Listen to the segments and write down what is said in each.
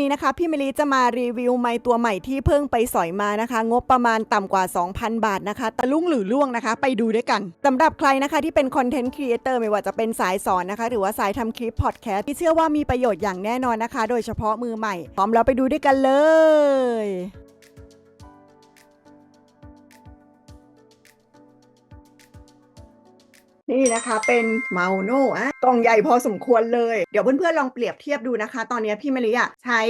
นี้นะคะพี่มิลิจะมารีวิวไมค์ตัวใหม่ที่เพิ่งไปสอยมานะคะ งบประมาณต่ำกว่า 2,000 บาทนะคะแต่ลุ่งหรือล่วงนะคะ ไปดูด้วยกันสำหรับใครนะคะที่เป็นคอนเทนต์ครีเอเตอร์ไม่ว่าจะเป็นสายสอนนะคะ หรือว่าสายทำคลิปพอดแคสต์ที่เชื่อว่ามีประโยชน์อย่างแน่นอนนะคะ โดยเฉพาะมือใหม่ พร้อมแล้วไปดูด้วยกันเลยนี่นะคะเป็นเมาโน่อะ กล่องใหญ่พอสมควรเลย เดี๋ยวเพื่อนๆลองเปรียบเทียบดูนะคะ ตอนนี้พี่มะลิอะใช้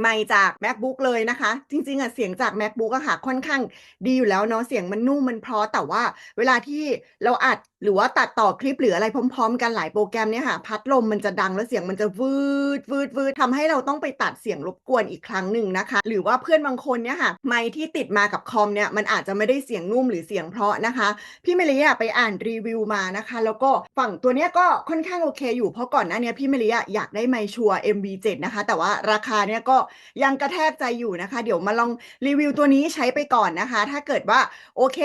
ไมค์จาก macbook เลยนะคะ จริงๆอะเสียงจาก macbook อะค่ะค่อนข้างดีอยู่แล้วเนาะเสียงมันนุ่มมันเพราะแต่ว่าเวลาที่เราอัดหรือว่าตัดต่อคลิปหรืออะไรพร้อม ๆ กันหลายโปรแกรมเนี่ยค่ะ พัดลมมันจะดังแล้วเสียงมันจะวืดวืดวืดทำให้เราต้องไปตัดเสียงรบกวนอีกครั้งหนึ่งนะคะ หรือว่าเพื่อนบางคนเนี่ยค่ะไมค์ที่ติดมากับคอมเนี่ยมันอาจจะไม่ได้เสียงนุ่มหรือเสียงเพราะนะคะ พี่เมลีอะไปอ่านรีวิวมานะคะ แล้วก็ฝั่งตัวเนี้ยก็ค่อนข้างโอเคอยู่เพราะก่อนหน้านี้พี่เมลีอะอยากได้ไมชัว MV7 นะคะ แต่ว่าราคาเนี้ยก็ยังกระแทกใจอยู่นะคะ เดี๋ยวมาลองรีวิวตัวนี้ใช้ไปก่อนนะคะ ถ้าเกิดว่าโอเค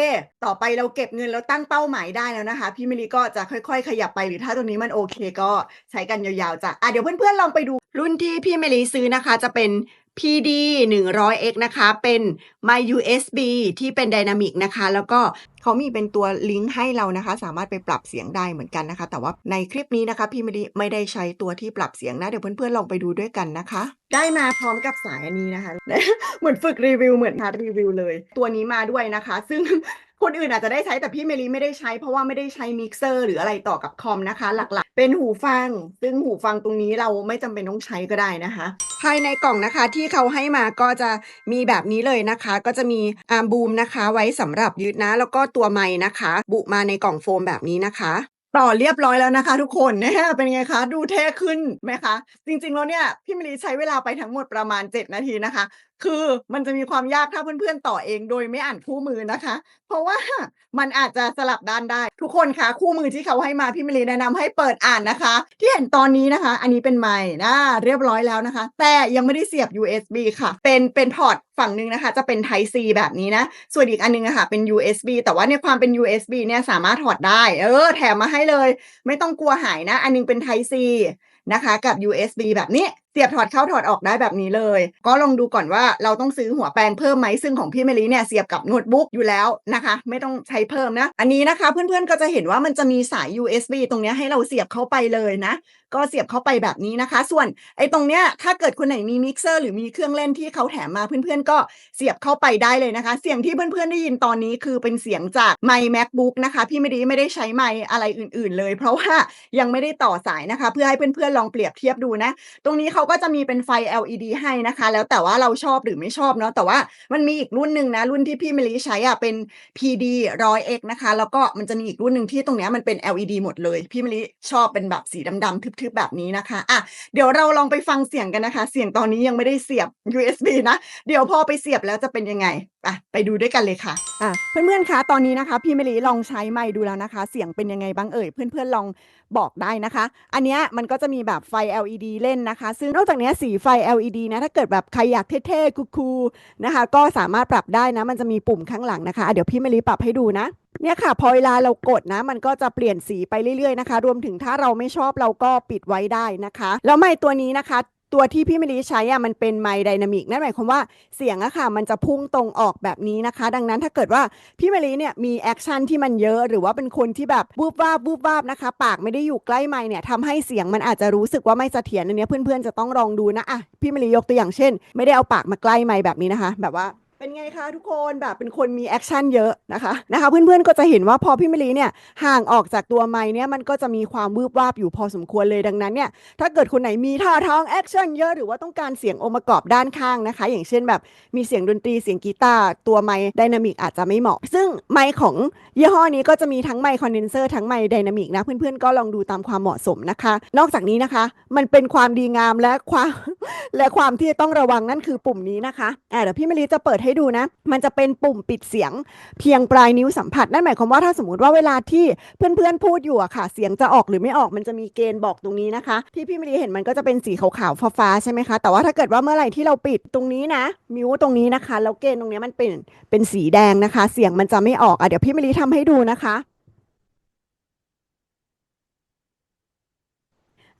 ต่อไปเราเก็บเงินแล้วตั้งเป้าหมายได้แล้วนะคะ พี่เมลีก็จะค่อยๆ ขยับไปหรือถ้าตัวนี้มันโอเคก็ใช้กันยาวๆจ้ะอะเดี๋ยวเพื่อนๆลองไปดูรุ่นที่พี่เมลีซื้อนะคะจะเป็น PD 100X นะคะ เป็น My USB ที่เป็น Dynamic นะคะ แล้วก็เขามีเป็นตัวลิงก์ให้เรานะคะ สามารถไปปรับเสียงได้เหมือนกันนะคะ แต่ว่าในคลิปนี้นะคะพี่ไม่ได้ไม่ได้ใช้ตัวที่ปรับเสียงนะ เดี๋ยวเพื่อนๆลองไปดูด้วยกันนะคะ ได้มาพร้อมกับสายอันนี้นะคะ เหมือนฝึกรีวิวเหมือนทารีวิวเลย ตัวนี้มาด้วยนะคะ ซึ่ง คนอื่นอาจจะได้ใช้แต่พี่เมลีไม่ได้ใช้ เพราะว่าไม่ได้ใช้มิกเซอร์หรืออะไรต่อกับคอมนะคะ หลักๆ เป็นหูฟัง ซึ่งหูฟังตรงนี้เราไม่จำเป็นต้องใช้ก็ได้นะคะ ภายในกล่องนะคะที่เขาให้มาก็จะมีแบบนี้เลยนะคะ ก็จะมีอาร์มบูมนะคะ ไว้สำหรับยึดนะ แล้วก็ตัวไม้นะคะ บุมาในกล่องโฟมแบบนี้นะคะต่อเรียบร้อยแล้วนะคะทุกคนเนี่ยเป็นไงคะ ดูเท่ขึ้นไหมคะ จริงๆแล้วเนี่ย พี่มลีใช้เวลาไปทั้งหมดประมาณ 7 นาทีนะคะคือมันจะมีความยากถ้าเพื่อนๆต่อเองโดยไม่อ่านคู่มือนะคะ เพราะว่ามันอาจจะสลับด้านได้ ทุกคนคะคู่มือที่เขาให้มาพี่มลีแนะนำให้เปิดอ่านนะคะ ที่เห็นตอนนี้นะคะ อันนี้เป็นไมค์นะเรียบร้อยแล้วนะคะ แต่ยังไม่ได้เสียบ USB ค่ะ เป็นเป็นพอร์ตฝั่งหนึ่งนะคะ จะเป็น Type C แบบนี้นะ ส่วนอีกอันหนึงอะค่ะเป็น USB แต่ว่าในความเป็น USB เนี่ยสามารถถอดได้ เออ แถมมาให้เลย ไม่ต้องกลัวหายนะ อันหนึงเป็น Type C นะคะกับ USB แบบนี้ เสียบถอดเข้าถอดออกได้แบบนี้เลย ก็ลองดูก่อนว่าเราต้องซื้อหัวแปลงเพิ่มไหมซึ่งของพี่เมลีเนี่ยเสียบกับโน้ตบุ๊กอยู่แล้วนะคะ ไม่ต้องใช้เพิ่มนะ อันนี้นะคะเพื่อนๆก็จะเห็นว่ามันจะมีสาย USB ตรงนี้ให้เราเสียบเข้าไปเลยนะ ก็เสียบเข้าไปแบบนี้นะคะ ส่วนไอ้ตรงเนี้ยถ้าเกิดคนไหนมีมิกเซอร์หรือมีเครื่องเล่นที่เขาแถมมาเพื่อนๆก็เสียบเข้าไปได้เลยนะคะ เสียงที่เพื่อนๆได้ยินตอนนี้คือเป็นเสียงจากไมค์ macbook นะคะพี่ไม่ได้ไม่ได้ใช้ไมค์อะไรอื่น ๆ เลย เพราะว่ายังไม่ได้ต่อสายนะคะ เพื่อให้เพื่อนๆลองเปรียบเทียบดูนะ ตรงนี้เขาก็จะมีเป็นไฟ LED ให้นะคะ แล้วแต่ว่าเราชอบหรือไม่ชอบเนาะแต่ว่ามันมีอีกรุ่นหนึ่งนะรุ่นที่พี่เมลิใช้อะเป็น PD 100X นะคะ แล้วก็มันจะมีอีกรุ่นหนึ่งที่ตรงเนี้ยมันเป็น LED หมดเลย พี่เมลิชอบเป็นแบบสีดำๆทึบๆแบบนี้นะคะอะเดี๋ยวเราลองไปฟังเสียงกันนะคะ เสียงตอนนี้ยังไม่ได้เสียบ USB นะ เดี๋ยวพอไปเสียบแล้วจะเป็นยังไง อะไปดูด้วยกันเลยค่ะอะเพื่อนๆคะตอนนี้นะคะ พี่เมลิลองใช้ไมค์ดูแล้วนะคะ เสียงเป็นยังไงบ้างเอ่ย เพื่อนๆลองบอกได้นะคะ อันเนี้ยมันก็จะมีแบบไฟ LED เล่นนะคะ ซึ่งนอกจากเนี้ยสีไฟ LED นะถ้าเกิดแบบใครอยากเท่ๆคูลๆนะคะ ก็สามารถปรับได้นะ มันจะมีปุ่มข้างหลังนะคะะเดี๋ยวพี่เมลิปรับให้ดูนะเนี่ยค่ะ พอเวลาเรากดนะ มันก็จะเปลี่ยนสีไปเรื่อยๆนะคะ รวมถึงถ้าเราไม่ชอบเราก็ปิดไว้ได้นะคะ แล้วไมค์ตัวนี้นะคะ ตัวที่พี่มิลีใช้อะมันเป็นไมค์ไดนามิกนั่นหมายความว่าเสียงอะค่ะ มันจะพุ่งตรงออกแบบนี้นะคะ ดังนั้นถ้าเกิดว่าพี่มิลีเนี่ยมีแอคชั่นที่มันเยอะ หรือว่าเป็นคนที่แบบวูบวาบวูบวาบนะคะ ปากไม่ได้อยู่ใกล้ไมค์เนี่ยทำให้เสียงมันอาจจะรู้สึกว่าไม่เสถียรอันนี้เพื่อนๆจะต้องลองดูนะอะพี่มิลียกตัวอย่างเช่น ไม่ได้เอาปากมาใกล้ไมค์แบบนี้นะคะ แบบว่า เป็นไงคะทุกคนแบบเป็นคนมีแอคชั่นเยอะนะคะนะคะ เพื่อนๆก็จะเห็นว่าพอพี่มะลิเนี่ยห่างออกจากตัวไม้เนี่ยมันก็จะมีความวืบวาบอยู่พอสมควรเลยดังนั้นเนี่ยถ้าเกิดคนไหนมีท่าทางแอคชั่นเยอะหรือว่าต้องการเสียงองค์ประกอบด้านข้างนะคะ อย่างเช่นแบบมีเสียงดนตรีเสียงกีตาร์ตัวไม้ไดนามิกอาจจะไม่เหมาะ ซึ่งไม้ของยี่ห้อนี้ก็จะมีทั้งไมค์คอนเดนเซอร์ทั้งไมค์ไดนามิกนะเพื่อนๆก็ลองดูตามความเหมาะสมนะคะ นอกจากนี้นะคะ มันเป็นความดีงามและความและความที่ต้องระวังนั่นคือปุ่มนี้นะคะอ่าเดี๋ยวพี่มะลิจะเปิดให้ดูนะ มันจะเป็นปุ่มปิดเสียงเพียงปลายนิ้วสัมผัส นั่นหมายความว่าถ้าสมมติว่าเวลาที่เพื่อนๆพูดอยู่อะค่ะ เสียงจะออกหรือไม่ออกมันจะมีเกณฑ์บอกตรงนี้นะคะ ที่พี่มะลิเห็นมันก็จะเป็นสีขาวๆฟ้าๆใช่ไหมคะ แต่ว่าถ้าเกิดว่าเมื่อไหร่ที่เราปิดตรงนี้นะมิวตรงนี้นะคะ แล้วเกณฑ์ตรงนี้มันเป็นเป็นสีแดงนะคะ เสียงมันจะไม่ออกอะเดี๋ยวพี่มะลิทำให้ดูนะคะ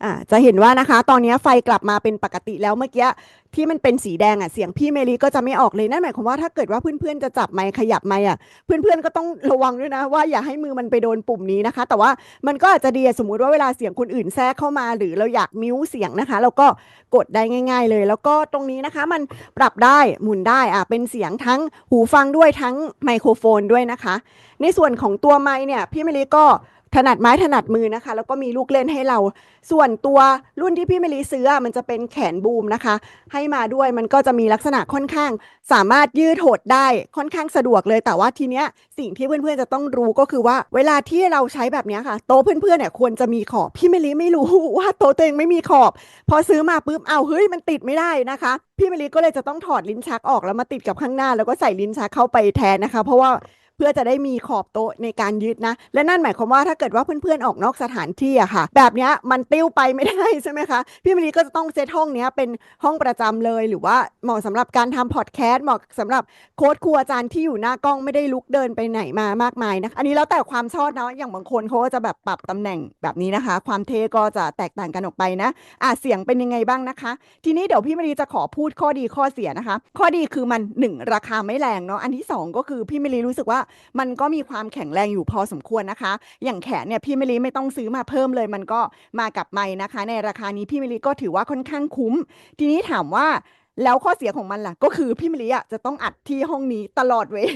อ่าจะเห็นว่านะคะ ตอนนี้ไฟกลับมาเป็นปกติแล้วเมื่อกี้ที่มันเป็นสีแดงอะเสียงพี่เมลีก็จะไม่ออกเลยนั่นหมายความว่าถ้าเกิดว่าเพื่อนๆจะจับไมค์ขยับไมค์อะเพื่อนๆก็ต้องระวังด้วยนะ ว่าอย่าให้มือมันไปโดนปุ่มนี้นะคะ แต่ว่ามันก็อาจจะดีสมมุติว่าเวลาเสียงคนอื่นแทรกเข้ามา หรือเราอยากมิวเสียงนะคะ เราก็กดได้ง่าย ๆ เลย แล้วก็ตรงนี้นะคะมันปรับได้หมุนได้อะเป็นเสียงทั้งหูฟังด้วยทั้งไมโครโฟนด้วยนะคะ ในส่วนของตัวไมค์เนี่ยพี่เมลีก็ ถนัดไม้ถนัดมือนะคะ แล้วก็มีลูกเล่นให้เรา ส่วนตัวรุ่นที่พี่เมลีซื้ออะมันจะเป็นแขนบูมนะคะ ให้มาด้วยมันก็จะมีลักษณะค่อนข้าง สามารถยืดหดได้ค่อนข้างสะดวกเลยแต่ว่าทีเนี้ยสิ่งที่เพื่อนๆจะต้องรู้ก็คือว่า เวลาที่เราใช้แบบนี้ค่ะ โต๊ะเพื่อนๆเนี่ยควรจะมีขอบพี่เมลีไม่รู้ว่าโต๊ะตัวเองไม่มีขอบ พอซื้อมาปุ๊บเอาเฮ้ยมันติดไม่ได้นะคะ พี่เมลีก็เลยจะต้องถอดลิ้นชักออกแล้วมาติดกับข้างหน้า แล้วก็ใส่ลิ้นชักเข้าไปแทนนะคะ เพราะว่า พื่อจะได้มีขอบโต๊ะในการยึดนะ และนั่นหมายความว่าถ้าเกิดว่าเพื่อนๆออกนอกสถานที่อะค่ะ แบบนี้มันติ้วไปไม่ได้ใช่ไหมคะ พี่มณีก็จะต้องเซตห้องนี้เป็นห้องประจำเลยหรือว่าเหมาะสำหรับการทำพอดแคสต์เหมาะสำหรับโค้ดครูอาจารย์ที่อยู่หน้ากล้องไม่ได้ลุกเดินไปไหนมามากมายนะอันนี้แล้วแต่ความชอบเนาะอย่างบางคนเขาก็จะแบบปรับตำแหน่งแบบนี้นะคะ ความเท่ก็จะแตกต่างกันออกไปนะอะเสียงเป็นยังไงบ้างนะคะ ทีนี้เดี๋ยวพี่มณีจะขอพูดข้อดีข้อเสียนะคะ ข้อดีคือมันหนึ่งราคาไม่แรงเนาะอันที่สองก็คือพี่มณีรู้สึกว่ามันก็มีความแข็งแรงอยู่พอสมควรนะคะ อย่างแขนเนี่ยพี่มิลีไม่ต้องซื้อมาเพิ่มเลย มันก็มากับไม้นะคะ ในราคานี้พี่มิลีก็ถือว่าค่อนข้างคุ้ม ทีนี้ถามว่าแล้วข้อเสียของมันล่ะ ก็คือพี่มิลีอะจะต้องอัดที่ห้องนี้ตลอดเวล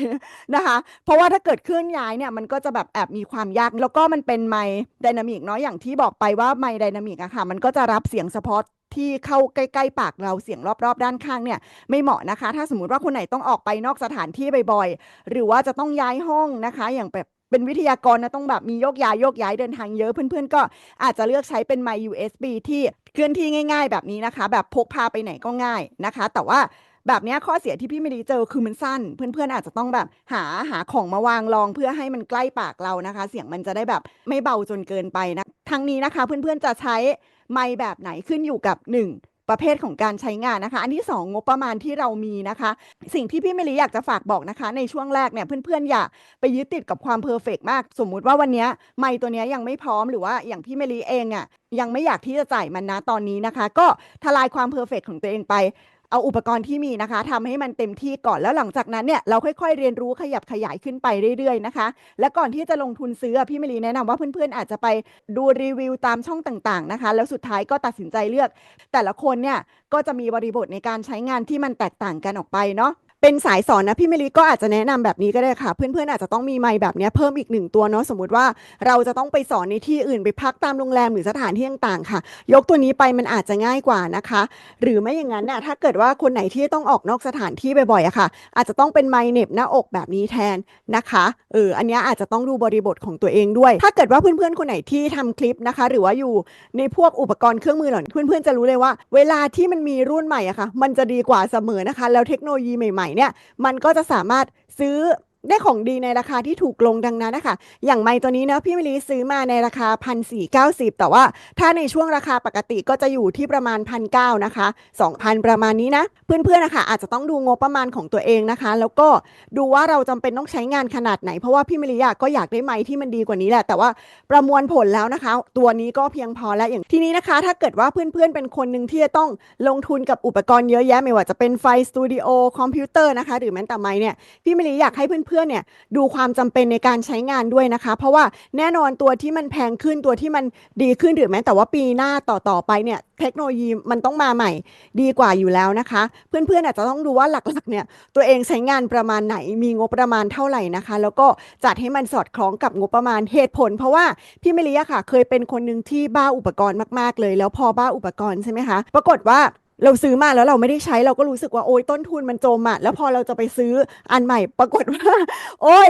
นะคะ เพราะว่าถ้าเกิดเคลื่อนย้ายเนี่ยมันก็จะแบบแอบมีความยาก แล้วก็มันเป็นไมค์ไดนามิกเนาะอย่างที่บอกไปว่าไมค์ไดนามิกอะค่ะ มันก็จะรับเสียงเฉพาะ ที่เข้าใกล้ๆปากเราเสียงรอบๆ ด้านข้างเนี่ยไม่เหมาะนะคะ ถ้าสมมติว่าคนไหนต้องออกไปนอกสถานที่บ่อยๆ หรือว่าจะต้องย้ายห้องนะคะ อย่างแบบเป็นวิทยากรนะต้องแบบมีโยกย้ายโยกย้ายเดินทางเยอะเพื่อนๆ ก็อาจจะเลือกใช้เป็นไมค์ USB ที่เคลื่อนที่ง่าย ๆ แบบนี้นะคะ แบบพกพาไปไหนก็ง่ายนะคะ แต่ว่าแบบนี้ข้อเสียที่พี่ไม่ได้เจอคือมันสั้น เพื่อนๆอาจจะต้องแบบหาหาของมาวางรองเพื่อให้มันใกล้ปากเรานะคะ เสียงมันจะได้แบบไม่เบาจนเกินไปนะทั้งนี้นะคะ เพื่อนๆจะใช้ ไม่แบบไหนขึ้นอยู่กับหนึ่งประเภทของการใช้งานนะคะ อันที่ 2 งบประมาณที่เรามีนะคะ สิ่งที่พี่เมลีอยากจะฝากบอกนะคะ ในช่วงแรกเนี่ยเพื่อนๆอย่าไปยึดติดกับความเพอร์เฟกมาก สมมุติว่าวันนี้ไม่ตัวนี้ยังไม่พร้อมหรือว่าอย่างพี่เมลีเองอะยังไม่อยากที่จะจ่ายมันนะตอนนี้นะคะ ก็ทลายความเพอร์เฟกของตัวเองไป เอาอุปกรณ์ที่มีนะคะทำให้มันเต็มที่ก่อนแล้วหลังจากนั้นเนี่ยเราค่อยๆเรียนรู้ขยับขยายขึ้นไปเรื่อยๆนะคะ และก่อนที่จะลงทุนซื้อพี่เมลีแนะนำว่าเพื่อนๆอาจจะไปดูรีวิวตามช่องต่างๆนะคะ แล้วสุดท้ายก็ตัดสินใจเลือก แต่ละคนเนี่ยก็จะมีบริบทในการใช้งานที่มันแตกต่างกันออกไปเนาะ เป็นสายสอนนะพี่เมลีก็อาจจะแนะนำแบบนี้ก็ได้ค่ะ เพื่อนๆอาจจะต้องมีไมค์แบบนี้เพิ่มอีกหนึ่งตัวเนาะสมมติว่าเราจะต้องไปสอนในที่อื่นไปพักตามโรงแรมหรือสถานที่ต่างๆค่ะ ยกตัวนี้ไปมันอาจจะง่ายกว่านะคะ หรือไม่อย่างนั้นน่ะถ้าเกิดว่าคนไหนที่ต้องออกนอกสถานที่บ่อยๆอะค่ะ อาจจะต้องเป็นไมค์เหน็บหน้าอกแบบนี้แทนนะคะเอออันนี้อาจจะต้องดูบริบทของตัวเองด้วย ถ้าเกิดว่าเพื่อนๆคนไหนที่ทำคลิปนะคะ หรือว่าอยู่ในพวกอุปกรณ์เครื่องมือเหล่านี้เพื่อนๆจะรู้เลยว่า เวลาที่มันมีรุ่นใหม่อะค่ะ มันจะดีกว่าเสมอนะคะ แล้วเทคโนโลยีใหม่เนี่ยมันก็จะสามารถซื้อ ได้ของดีในราคาที่ถูกลงดังนั้นนะคะ อย่างไมค์ตัวนี้นะพี่มิลีซื้อมาในราคา 1,490 แต่ว่าถ้าในช่วงราคาปกติก็จะอยู่ที่ประมาณ 1,900นะคะ 2,000 ประมาณนี้นะ เพื่อนๆนะคะ อาจจะต้องดูงบประมาณของตัวเองนะคะ แล้วก็ดูว่าเราจำเป็นต้องใช้งานขนาดไหน เพราะว่าพี่มิลีอะก็อยากได้ไมค์ที่มันดีกว่านี้แหละ แต่ว่าประมวลผลแล้วนะคะ ตัวนี้ก็เพียงพอแล้วอย่างทีนี้นะคะ ถ้าเกิดว่าเพื่อนๆเป็นคนหนึ่งที่จะต้องลงทุนกับอุปกรณ์เยอะแยะไม่ว่าจะเป็นไฟสตูดิโอคอมพิวเตอร์นะคะหรือแม้แต่ไมค์เนี่ยพี่มิลีอยากให้เพื่อนๆเนี่ยดูความจำเป็นในการใช้งานด้วยนะคะ เพราะว่าแน่นอนตัวที่มันแพงขึ้นตัวที่มันดีขึ้นหรือแม้แต่ว่าปีหน้าต่อๆไปเนี่ยเทคโนโลยีมันต้องมาใหม่ดีกว่าอยู่แล้วนะคะ เพื่อนๆอาจจะต้องดูว่าหลักๆเนี่ยตัวเองใช้งานประมาณไหนมีงบประมาณเท่าไหร่นะคะ แล้วก็จัดให้มันสอดคล้องกับงบประมาณเหตุผล เพราะว่าพี่เมลีอะค่ะ เคยเป็นคนหนึ่งที่บ้าอุปกรณ์มากๆเลย แล้วพอบ้าอุปกรณ์ใช่ไหมคะปรากฏว่า เราซื้อมาแล้วเราไม่ได้ใช้เราก็รู้สึกว่าโอ๊ยต้นทุนมันโจมอะแล้วพอเราจะไปซื้ออันใหม่ปรากฏว่า โอ๊ย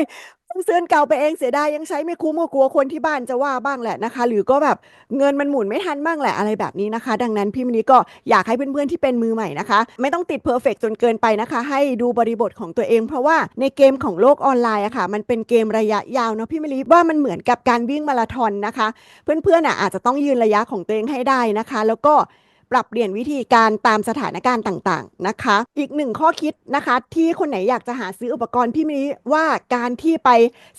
ต้องซื้อเก่าไปเองเสียดายยังใช้ไม่คุ้มก็กลัวคนที่บ้านจะว่าบ้างแหละนะคะ หรือก็แบบเงินมันหมุนไม่ทันบ้างแหละอะไรแบบนี้นะคะ ดังนั้นพี่มินิก็อยากให้เพื่อนๆที่เป็นมือใหม่นะคะ ไม่ต้องติดเพอร์เฟกจนเกินไปนะคะ ให้ดูบริบทของตัวเอง เพราะว่าในเกมของโลกออนไลน์อะค่ะ มันเป็นเกมระยะยาวเนาะพี่มิลิว่ามันเหมือนกับการวิ่งมาราธอนนะคะ เพื่อนๆอะอาจจะต้องยืนระยะของตัวเองให้ได้นะคะ แล้วก็ ปรับเปลี่ยนวิธีการตามสถานการณ์ต่างๆนะคะ อีกหนึ่งข้อคิดนะคะ ที่คนไหนอยากจะหาซื้ออุปกรณ์พี่มินิว่าการที่ไป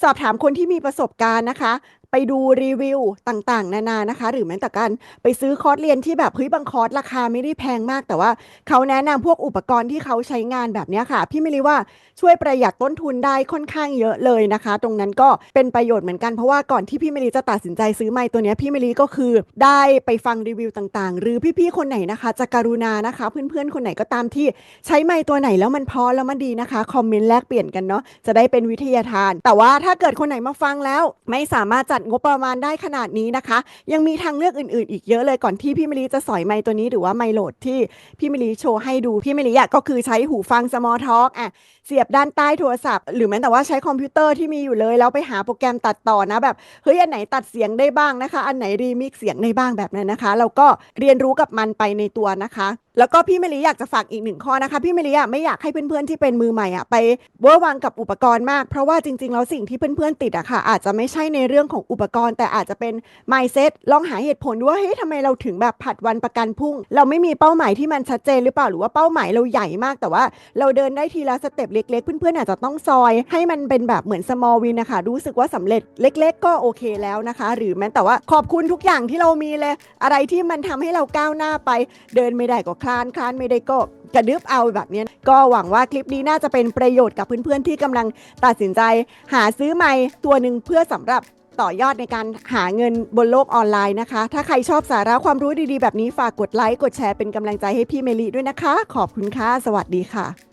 สอบถามคนที่มีประสบการณ์นะคะ ไปดูรีวิวต่างๆ นานานะคะ หรือแม้แต่การไปซื้อคอร์สเรียนที่แบบเฮ้ยบางคอร์สราคาไม่ได้แพงมาก แต่ว่าเขาแนะนำพวกอุปกรณ์ที่เขาใช้งานแบบนี้ค่ะ พี่มิลิว่าช่วยประหยัดต้นทุนได้ค่อนข้างเยอะเลยนะคะ ตรงนั้นก็เป็นประโยชน์เหมือนกันเพราะว่าก่อนที่พี่มิลิจะตัดสินใจซื้อไมค์ตัวนี้พี่มิลิก็คือได้ไปฟังรีวิวต่างๆ หรือพี่ๆคนไหนนะคะจะกรุณานะคะ เพื่อนๆคนไหนก็ตามที่ใช้ไมค์ตัวไหนแล้วมันพอแล้วมันดีนะคะคอมเมนต์แลกเปลี่ยนกันเนาะจะได้เป็นวิทยาทาน แต่ว่าถ้าเกิดคนไหนมาฟังแล้วไม่สามารถจัดงบประมาณได้ขนาดนี้นะคะ ยังมีทางเลือกอื่นๆ อีกเยอะเลยก่อนที่พี่มิลิจะสอยไมค์ตัวนี้หรือว่าไมค์โหลดที่พี่มิลิโชว์ให้ดูพี่มิลิอะก็คือใช้หูฟัง small talk อะเสียบด้านใต้โทรศัพท์ หรือแม้แต่ว่าใช้คอมพิวเตอร์ที่มีอยู่เลย แล้วไปหาโปรแกรมตัดต่อนะแบบเฮ้ยอันไหนตัดเสียงได้บ้างนะคะ อันไหนรีมิกเสียงได้บ้างแบบนั้นนะคะ เราก็เรียนรู้กับมันไปในตัวนะคะ แล้วก็พี่เมลีอยากจะฝากอีกหนึ่งข้อนะคะพี่เมลีอะไม่อยากให้เพื่อนๆที่เป็นมือใหม่อะไปเวอร์วังกับอุปกรณ์มาก เพราะว่าจริงๆแล้วสิ่งที่เพื่อนๆติดอะค่ะอาจจะไม่ใช่ในเรื่องของอุปกรณ์ แต่อาจจะเป็น mindset ลองหาเหตุผลดูว่าเฮ้ยทำไมเราถึงแบบผัดวันประกันพรุ่ง เราไม่มีเป้าหมายที่มันชัดเจนหรือเปล่าหรือว่าเป้าหมายเราใหญ่มาก แต่ว่าเราเดินได้ทีละสเต็ปเล็ก ๆ เพื่อนๆอาจจะต้องซอย ให้มันเป็นแบบเหมือน small win นะคะรู้สึกว่าสำเร็จเล็ก ๆ ก็โอเคแล้วนะคะ หรือแม้แต่ว่าขอบคุณทุกอย่างที่เรามีเลย อะไรที่มันทำให้เราก้าวหน้าไป เดินไม่ได้ก็คลานคลานไม่ได้ก็กระดึบเอาแบบนี้ก็หวังว่าคลิปนี้น่าจะเป็นประโยชน์กับเพื่อนๆที่กำลังตัดสินใจ หาซื้อไม้ตัวหนึ่งเพื่อสำหรับ ต่อยอดในการหาเงินบนโลกออนไลน์นะคะ ถ้าใครชอบสาระความรู้ดีๆ แบบนี้ฝากกดไลค์ กดแชร์เป็นกำลังใจให้พี่เมลีด้วยนะคะ ขอบคุณค่ะ สวัสดีค่ะ